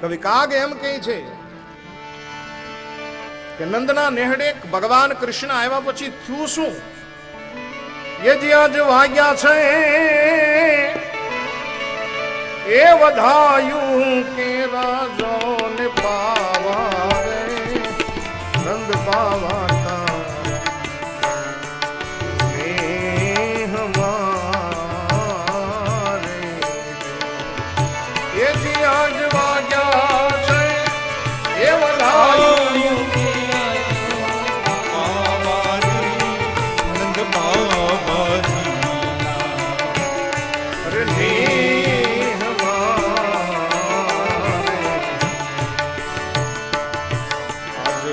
કવિ કાગ એમ કહે છે કે નંદના નેહડે ભગવાન કૃષ્ણ આવ્યા પછી થયું શું? એ જ વાગ્યા છે, એ વધાયું કે રાજોને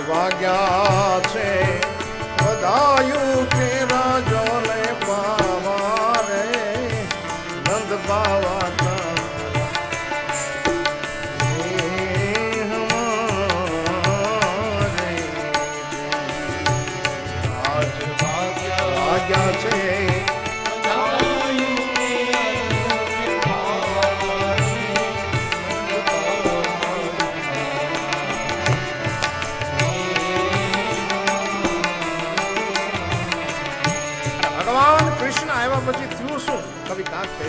વાગ્યા છે. બધાયું કે રાજોને પાવા રે નંદ બાવા. આજ વાગ્યા છે. આવ્યા પછી થયું શું? કવિ કાક કહે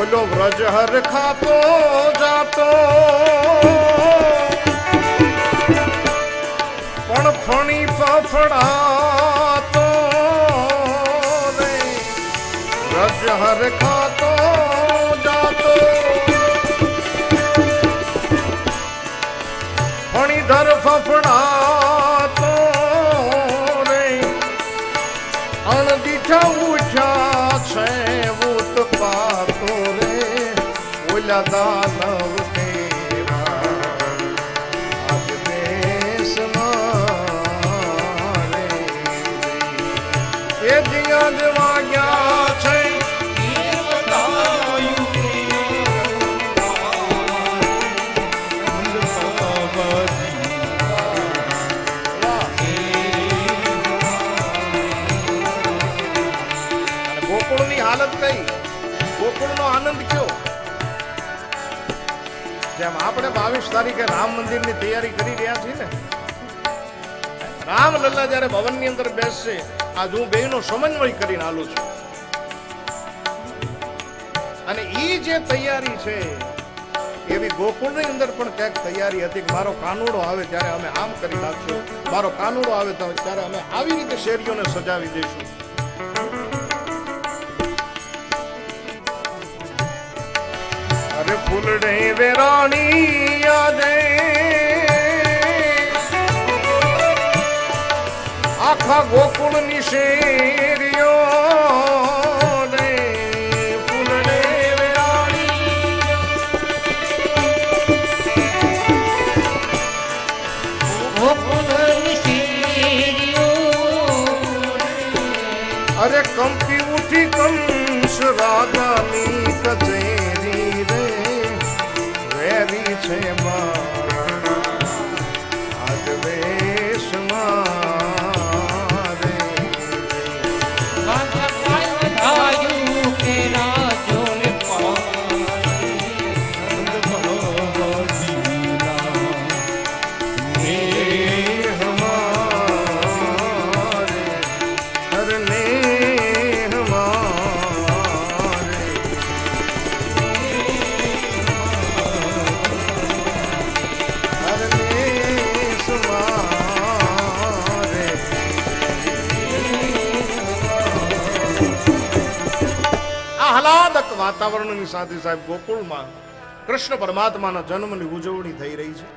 ઓલો વ્રજ હર ખાતો જાતો. પણ ફણી ફફડાતો વ્રજ હર ખાતો દાનવ એ જ્યાં જ ગયા છે ગોકુળની હાલત કઈ? ગોકુળનો આનંદ કયો? જેમ આપણે બાવીસ તારીખે રામ મંદિરની તૈયારી કરી રહ્યા છીએ ને રામ લલ્લા જ્યારે ભવનની અંદર બેસશે, આજ હું બેનો સમન્વય કરીને આલું છું. અને ઈ જે તૈયારી છે, એવી ગોકુળની અંદર પણ ક્યાંક તૈયારી હતી કે મારો કાનુડો આવે ત્યારે અમે આમ કરી નાખશું, મારો કાનુડો આવે ત્યારે અમે આવી રીતે શેરીઓને સજાવી દઈશું. ફૂલડે વેરાણી આજે આખા ગોકુળની શેરીઓ અરે કંપી ઉઠી કંસ રાજાની કચેરી આ હલાદક વાતાવરણની સાથે સાહેબ ગોકુળમાં કૃષ્ણ પરમાત્માના જન્મની ઉજવણી થઈ રહી છે.